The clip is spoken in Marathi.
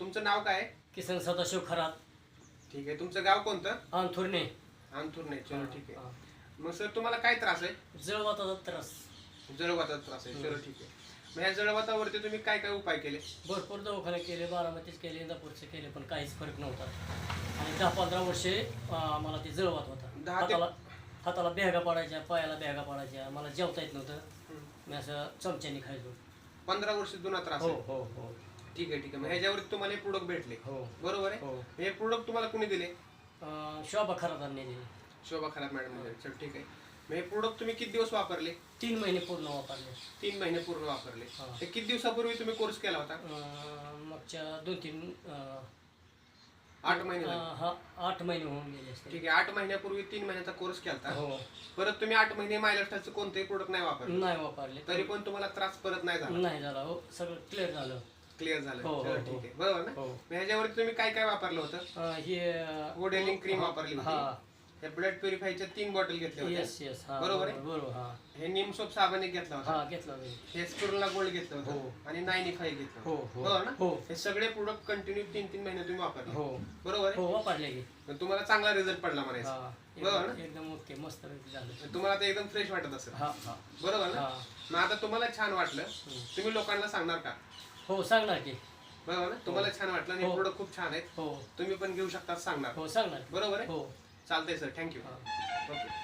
तुमचं नाव काय? आहे? किसन सदाशिव खरात. ठीक आहे. तुमचं गाव कोणतं? अंथुरणे. अंथूर नाही चलो ठीक आहे. मग सर तुम्हाला काय त्रास आहे? जळवाचा त्रास. जळवाचा त्रास आहे. चलो ठीक आहे. मग या जळवातावरती तुम्ही काय काय उपाय केले? भरपूर दवाखाने केले बारामतीच केले इंदापूरचे केले पण काहीच फरक नव्हता. आणि दहा पंधरा वर्षे अं, मला ते जळवात होता. दहा ते- हाताला हाताला बॅगा पाडायच्या पायाला बॅगा पाडायच्या मला जेवता येत नव्हतं. मी असं चमच्याने खायचो. पंधरा वर्ष जुना त्रास हो आहे. हो हो. ठीक आहे ठीक आहे. मग ह्याच्यावरती तुम्हाला हे प्रोडक्ट भेटले. हो. बरोबर आहे? हो. हे प्रोडक्ट तुम्हाला कुणी दिले? अं, शोभा खरातांनी दिली. शोभा खराब मॅडम चल ठीक आहे. मग हे प्रोडक्ट तुम्ही किती दिवस वापरले? तीन महिने पूर्ण वापरले. तीन महिने पूर्ण वापरले. हा. हे किती दिवसापूर्वी तुम्ही कोर्स केला होता? अं, मागच्या दोन तीन अं, आठ महिने झाले. अं, हा आठ महिने होऊन गेले असते ठीक आहे आठ महिन्यापूर्वी तीन महिन्याचा कोर्स केला हो. परत तुम्ही आठ महिने मायलस्टाचं कोणतेही प्रोडक्ट नाही वापरले. नाही वापरले. तरी पण तुम्हाला त्रास परत नाही झाला. नाही झाला. हो सगळं क्लिअर झालं. क्लिअर झालं. हो, हो, चला, हो. ठीक आहे. बरोबर ना? हो. मग ह्याच्यावरती तुम्ही काय काय वापरलं होतं? अं, हे गोडेलिंग क्रीम वापरली हा होती. हे. ब्लड प्युरिफायच्या तीन बॉटल घेतल्या होत्या. येस येस हा बरोबर आहे? बरोबर हा. हे निम सोप साबण एक घेतला होता. हा घेतला मी हे स्पुरला गोल्ड घेतलं हो. होतं आणि नाईन फाय घेतलं हो होतं. हो बरोबर ना? हो. हे सगळे प्रोडक्ट कंटिन्यू तीन तीन महिने तुम्ही वापरले. हो. बरोबर आहे? हो वापरले की. मग तुम्हाला चांगला रिझल्ट पडला म्हणायचं. हा बरोबर एकदम एकदम ओके मस्त झालं. मग तुम्हाला आता एकदम फ्रेश वाटत असेल. हा हा. बरोबर ना? हा. मग आता तुम्हाला छान वाटलं. तुम्ही लोकांना सांगणार का? हो सांगणार की. बरोबर ना तुम्हाला छान वाटलं आणि हो. प्रोडक्ट खूप छान आहेत. हो. तुम्ही पण घेऊ शकता सांगणार. हो सांगणार बरोबर आहे? हो. चालतंय सर थँक्यू हा. ओके